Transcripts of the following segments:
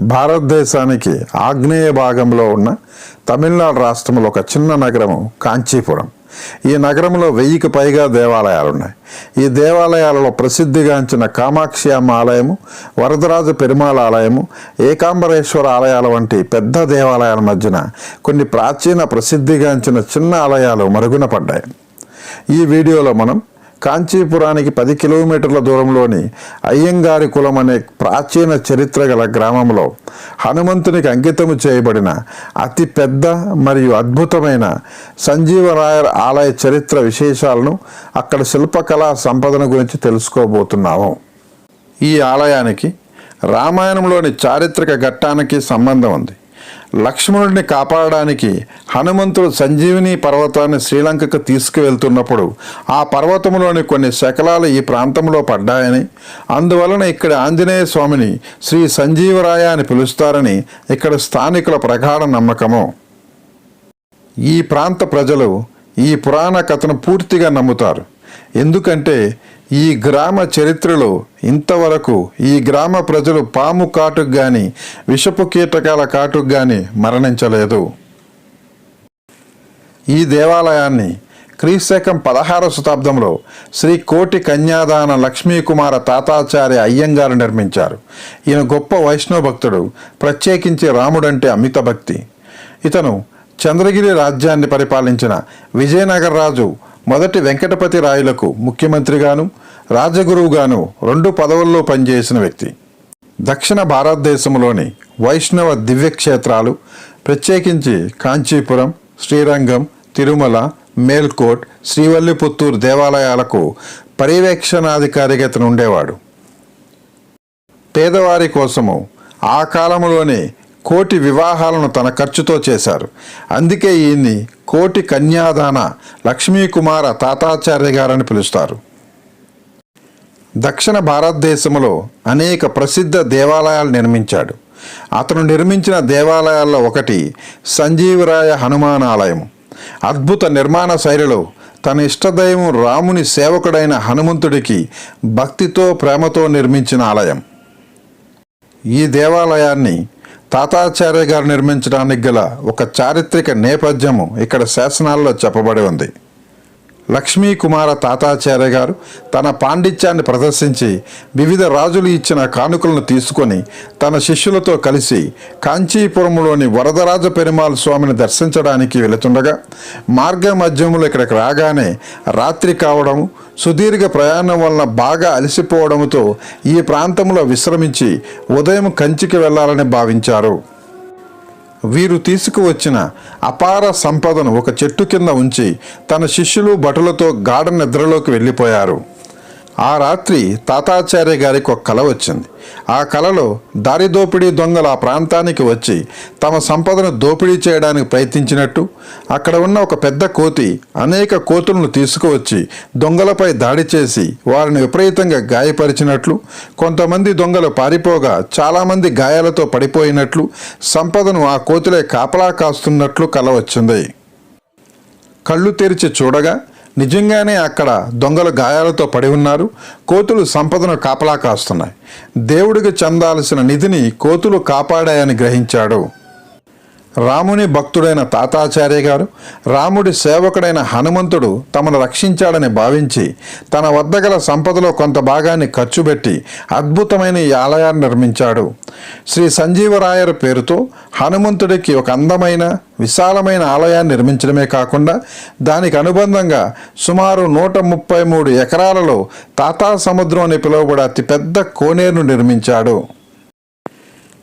భారతదేశానికి ఆగ్నేయ భాగంలో ఉన్న తమిళనాడు రాష్ట్రంలో ఒక చిన్న నగరము కాంచీపురం. ఈ నగరంలో వెయ్యికి పైగా దేవాలయాలు ఉన్నాయి ఈ దేవాలయాలలో ప్రసిద్ధిగాంచిన కామాక్షి అమ్మ ఆలయము వరదరాజ పెరుమాళ ఆలయము ఏకాంబరేశ్వర ఆలయాల వంటి పెద్ద దేవాలయాల మధ్యన కొన్ని ప్రాచీన ప్రసిద్ధిగాంచిన చిన్న ఆలయాలు మరుగున పడ్డాయి. ఈ వీడియోలో మనం కాంచీపురానికి పది కిలోమీటర్ల దూరంలోని అయ్యంగారి కులం అనే ప్రాచీన చరిత్ర గల గ్రామంలో హనుమంతునికి అంకితము చేయబడిన అతి పెద్ద మరియు అద్భుతమైన సంజీవరాయర్ ఆలయ చరిత్ర విశేషాలను అక్కడ శిల్పకళా సంపదన గురించి తెలుసుకోబోతున్నాము. ఈ ఆలయానికి రామాయణంలోని చారిత్రక ఘట్టానికి సంబంధం ఉంది. లక్ష్మణుడిని కాపాడడానికి హనుమంతుడు సంజీవిని పర్వతాన్ని శ్రీలంకకు తీసుకువెళ్తున్నప్పుడు ఆ పర్వతంలోని కొన్ని శకలాలు ఈ ప్రాంతంలో పడ్డాయని అందువలన ఇక్కడ ఆంజనేయ స్వామిని శ్రీ సంజీవరాయ అని పిలుస్తారని ఇక్కడ స్థానికుల ప్రగాఢ నమ్మకము. ఈ ప్రాంత ప్రజలు ఈ పురాణ కథను పూర్తిగా నమ్ముతారు. ఎందుకంటే ఈ గ్రామ చరిత్రలో ఇంతవరకు ఈ గ్రామ ప్రజలు పాము కాటుకు గాని విషపు కీటకాల కాటుకు గాని మరణించలేదు. ఈ దేవాలయాన్ని క్రీశకం పదహారవ శతాబ్దంలో శ్రీ కోటి కన్యాదాన లక్ష్మీకుమార తాతాచార్య అయ్యంగారు నిర్మించారు. ఈయన గొప్ప వైష్ణవ భక్తుడు ప్రత్యేకించి రాముడంటే అమిత భక్తి. ఇతను చంద్రగిరి రాజ్యాన్ని పరిపాలించిన విజయనగర రాజు మొదటి వెంకటపతి రాయులకు ముఖ్యమంత్రిగాను రాజగురువుగాను రెండు పదవుల్లో పనిచేసిన వ్యక్తి. దక్షిణ భారతదేశంలోని వైష్ణవ దివ్యక్షేత్రాలు ప్రత్యేకించి కాంచీపురం శ్రీరంగం తిరుమల మేల్కోట్ శ్రీవల్లిపుత్తూరు దేవాలయాలకు పర్యవేక్షణాధికారిగా ఇతను ఉండేవాడు. పేదవారి కోసము ఆ కాలంలోనే కోటి వివాహాలను తన ఖర్చుతో చేశారు. అందుకే ఈయన్ని కోటి కన్యాదాన లక్ష్మీకుమార తాతాచార్య గారని పిలుస్తారు. దక్షిణ భారతదేశంలో అనేక ప్రసిద్ధ దేవాలయాలు నిర్మించాడు. అతను నిర్మించిన దేవాలయాల్లో ఒకటి సంజీవరాయ హనుమాన్ ఆలయం అద్భుత నిర్మాణ శైలిలో తన ఇష్టదైవం రాముని సేవకుడైన హనుమంతుడికి భక్తితో ప్రేమతో నిర్మించిన ఆలయం. ఈ దేవాలయాన్ని తాతాచార్య గారు నిర్మించడానికి గల ఒక చారిత్రక నేపథ్యము ఇక్కడ శాసనాల్లో చెప్పబడి ఉంది. లక్ష్మీ కుమార తాతాచార్య గారు తన పాండిత్యాన్ని ప్రదర్శించి వివిధ రాజులు ఇచ్చిన కానుకలను తీసుకొని తన శిష్యులతో కలిసి కాంచీపురంలోని వరదరాజ పెరుమాళ్ స్వామిని దర్శించడానికి వెళుతుండగా మార్గ మధ్యములో ఇక్కడికి రాగానే రాత్రి కావడము సుదీర్ఘ ప్రయాణం వలన బాగా అలసిపోవడంతో ఈ ప్రాంతంలో విశ్రమించి ఉదయం కంచికి వెళ్ళాలని భావించారు. వీరు తీసుకువచ్చిన అపార సంపదను ఒక చెట్టు కింద ఉంచి తన శిష్యులు భటులతో గాఢ నిద్రలోకి వెళ్ళిపోయారు. ఆ రాత్రి తాతాచార్య గారికి ఒక కల వచ్చింది. ఆ కలలో దారి దోపిడీ దొంగలు ఆ ప్రాంతానికి వచ్చి తమ సంపదను దోపిడీ చేయడానికి ప్రయత్నించినట్టు అక్కడ ఉన్న ఒక పెద్ద కోతి అనేక కోతులను తీసుకువచ్చి దొంగలపై దాడి చేసి వారిని విపరీతంగా గాయపరిచినట్లు కొంతమంది దొంగలు పారిపోగా చాలామంది గాయాలతో పడిపోయినట్లు సంపదను ఆ కోతులే కాపలా కాస్తున్నట్లు కల వచ్చింది. కళ్ళు తెరిచి చూడగా నిజంగానే అక్కడ దొంగలు గాయాలతో పడి ఉన్నారు. కోతులు సంపదను కాపలా కాస్తున్నాయి. దేవుడికి చెందాల్సిన నిధిని కోతులు కాపాడాయని గ్రహించాడు. రాముని భక్తుడైన తాతాచార్య గారు రాముడి సేవకుడైన హనుమంతుడు తమను రక్షించాడని భావించి తన వద్ద గల సంపదలో కొంత భాగాన్ని ఖర్చు పెట్టి అద్భుతమైన ఈ ఆలయాన్ని నిర్మించాడు. శ్రీ సంజీవరాయర్ పేరుతో హనుమంతుడికి ఒక అందమైన విశాలమైన ఆలయాన్ని నిర్మించడమే కాకుండా దానికి అనుబంధంగా సుమారు నూట ముప్పై మూడు ఎకరాలలో తాతా సముద్రం అని పిలువబడే అతిపెద్ద కోనేరును నిర్మించాడు.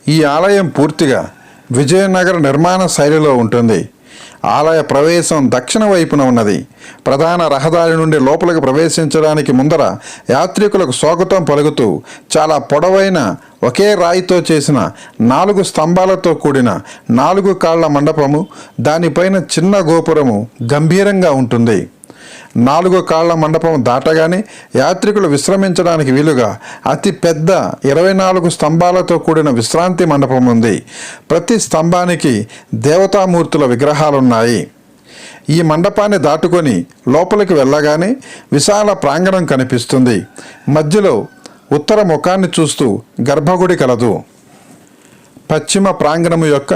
ఈ ఆలయం పూర్తిగా విజయనగర నిర్మాణ శైలిలో ఉంటుంది. ఆలయ ప్రవేశం దక్షిణ వైపున ఉన్నది. ప్రధాన రహదారి నుండి లోపలికి ప్రవేశించడానికి ముందర యాత్రికులకు స్వాగతం పలుకుతూ చాలా పొడవైన ఒకే రాయితో చేసిన నాలుగు స్తంభాలతో కూడిన నాలుగు కాళ్ళ మండపము దానిపైన చిన్న గోపురము గంభీరంగా ఉంటుంది. నాలుగు కాళ్ళ మండపం దాటగానే యాత్రికులు విశ్రమించడానికి వీలుగా అతి పెద్ద ఇరవై నాలుగు స్తంభాలతో కూడిన విశ్రాంతి మండపం ఉంది. ప్రతి స్తంభానికి దేవతామూర్తుల విగ్రహాలున్నాయి. ఈ మండపాన్ని దాటుకొని లోపలికి వెళ్ళగానే విశాల ప్రాంగణం కనిపిస్తుంది. మధ్యలో ఉత్తర ముఖాన్ని చూస్తూ గర్భగుడి కలదు. పశ్చిమ ప్రాంగణము యొక్క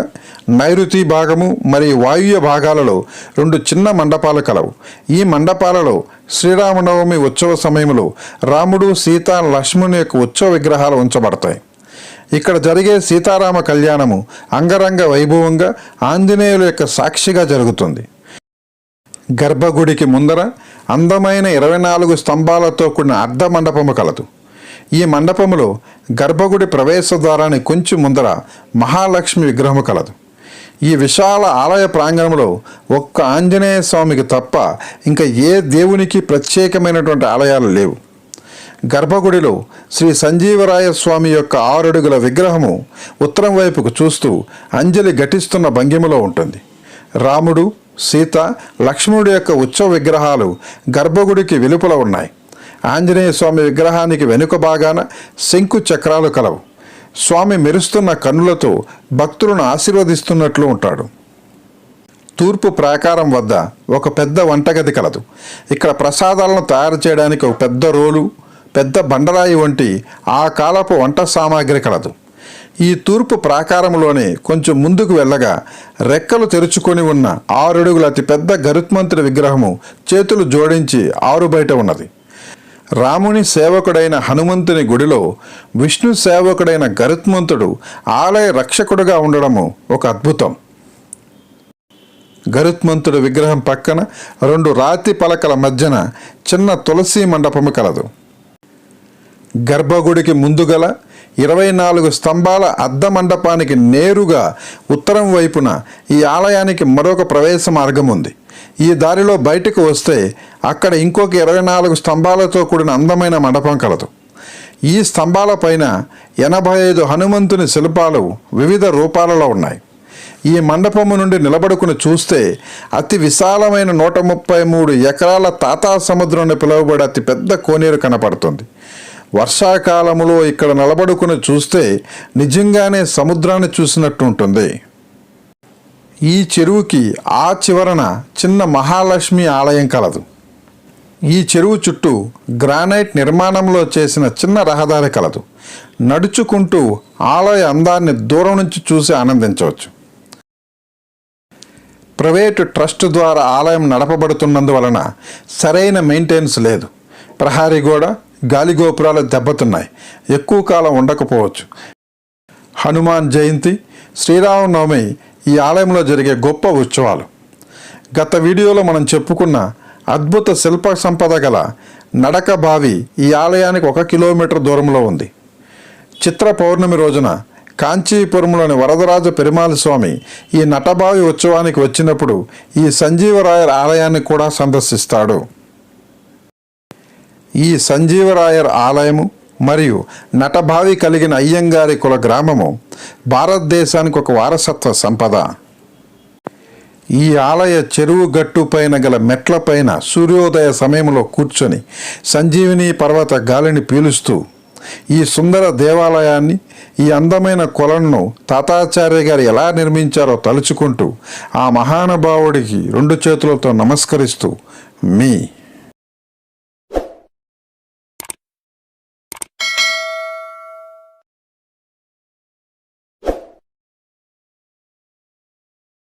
నైరుతి భాగము మరియు వాయువ్య భాగాలలో రెండు చిన్న మండపాలు కలవు. ఈ మండపాలలో శ్రీరామనవమి ఉత్సవ సమయంలో రాముడు సీత లక్ష్మణుని యొక్క ఉత్సవ విగ్రహాలు ఉంచబడతాయి. ఇక్కడ జరిగే సీతారామ కళ్యాణము అంగరంగ వైభవంగా ఆంజనేయుల యొక్క సాక్షిగా జరుగుతుంది. గర్భగుడికి ముందర అందమైన ఇరవై నాలుగు స్తంభాలతో కూడిన అర్ధ మండపము కలదు. ఈ మండపములో గర్భగుడి ప్రవేశ ద్వారాన్ని కొంచెం ముందర మహాలక్ష్మి విగ్రహము కలదు. ఈ విశాల ఆలయ ప్రాంగణంలో ఒక్క ఆంజనేయ స్వామికి తప్ప ఇంకా ఏ దేవునికి ప్రత్యేకమైనటువంటి ఆలయాలు లేవు. గర్భగుడిలో శ్రీ సంజీవరాయ స్వామి యొక్క ఆరడుగుల విగ్రహము ఉత్తరం వైపుకు చూస్తూ అంజలి ఘటిస్తున్న భంగిమలో ఉంటుంది. రాముడు సీత లక్ష్మణుడి యొక్క ఉత్సవ విగ్రహాలు గర్భగుడికి వెలుపల ఉన్నాయి. ఆంజనేయ స్వామి విగ్రహానికి వెనుక భాగాన శంకు చక్రాలు కలవు. స్వామి మెరుస్తున్న కన్నులతో భక్తులను ఆశీర్వదిస్తున్నట్లు ఉంటాడు. తూర్పు ప్రాకారం వద్ద ఒక పెద్ద వంటగది కలదు. ఇక్కడ ప్రసాదాలను తయారు చేయడానికి ఒక పెద్ద రోలు పెద్ద బండరాయి వంటి ఆ కాలపు వంట సామాగ్రి కలదు. ఈ తూర్పు ప్రాకారంలోనే కొంచెం ముందుకు వెళ్ళగా రెక్కలు తెరుచుకొని ఉన్న ఆరడుగుల అతి పెద్ద గరుత్మంతుడి విగ్రహము చేతులు జోడించి ఆరు బయట ఉన్నది. రాముని సేవకుడైన హనుమంతుని గుడిలో విష్ణు సేవకుడైన గరుత్మంతుడు ఆలయ రక్షకుడుగా ఉండడము ఒక అద్భుతం. గరుత్మంతుడు విగ్రహం పక్కన రెండు రాతి పలకల మధ్యన చిన్న తులసి మండపము కలదు. గర్భగుడికి ముందుగల ఇరవై నాలుగు స్తంభాల అద్ద మండపానికి నేరుగా ఉత్తరం వైపున ఈ ఆలయానికి మరొక ప్రవేశ మార్గం ఉంది ఈ దారిలో బయటకు వస్తే అక్కడ ఇంకొక ఇరవై నాలుగు స్తంభాలతో కూడిన అందమైన మండపం కలదు. ఈ స్తంభాల పైన ఎనభై ఐదు హనుమంతుని శిల్పాలు వివిధ రూపాలలో ఉన్నాయి. ఈ మండపము నుండి నిలబడుకుని చూస్తే అతి విశాలమైన నూట ముప్పై మూడు ఎకరాల తాతా సముద్రం అని పిలువబడే అతి పెద్ద కోనేరు కనపడుతుంది. వర్షాకాలములో ఇక్కడ నిలబడుకుని చూస్తే నిజంగానే సముద్రాన్ని చూసినట్టు ఉంటుంది. ఈ చెరువుకి ఆ చివరన చిన్న మహాలక్ష్మి ఆలయం కలదు. ఈ చెరువు చుట్టూ గ్రానైట్ నిర్మాణంలో చేసిన చిన్న రహదారి కలదు. నడుచుకుంటూ ఆలయ అందాన్ని దూరం నుంచి చూసి ఆనందించవచ్చు. ప్రైవేటు ట్రస్ట్ ద్వారా ఆలయం నడపబడుతున్నందువలన సరైన మెయింటెనెన్స్ లేదు. ప్రహారీ గోడ గాలి గోపురాలు దెబ్బతున్నాయి. ఎక్కువ కాలం ఉండకపోవచ్చు. హనుమాన్ జయంతి శ్రీరామనవమి ఈ ఆలయంలో జరిగే గొప్ప ఉత్సవాలు. గత వీడియోలో మనం చెప్పుకున్న అద్భుత శిల్ప సంపద గల నడక బావి ఈ ఆలయానికి ఒక కిలోమీటర్ దూరంలో ఉంది. చిత్ర పౌర్ణమి రోజున కాంచీపురంలోని వరదరాజ పెరుమాళ స్వామి ఈ నటబావి ఉత్సవానికి వచ్చినప్పుడు ఈ సంజీవరాయర్ ఆలయాన్ని కూడా సందర్శిస్తాడు. ఈ సంజీవరాయర్ ఆలయము మరియు నటభావి కలిగిన అయ్యంగారి కుల గ్రామము భారతదేశానికి ఒక వారసత్వ సంపద. ఈ ఆలయ చెరువు గట్టు పైన గల మెట్లపైన సూర్యోదయ సమయంలో కూర్చొని సంజీవిని పర్వత గాలిని పీలుస్తూ ఈ సుందర దేవాలయాన్ని ఈ అందమైన కొలను తాతాచార్య గారు ఎలా నిర్మించారో తలుచుకుంటూ ఆ మహానుభావుడికి రెండు చేతులతో నమస్కరిస్తూ మీ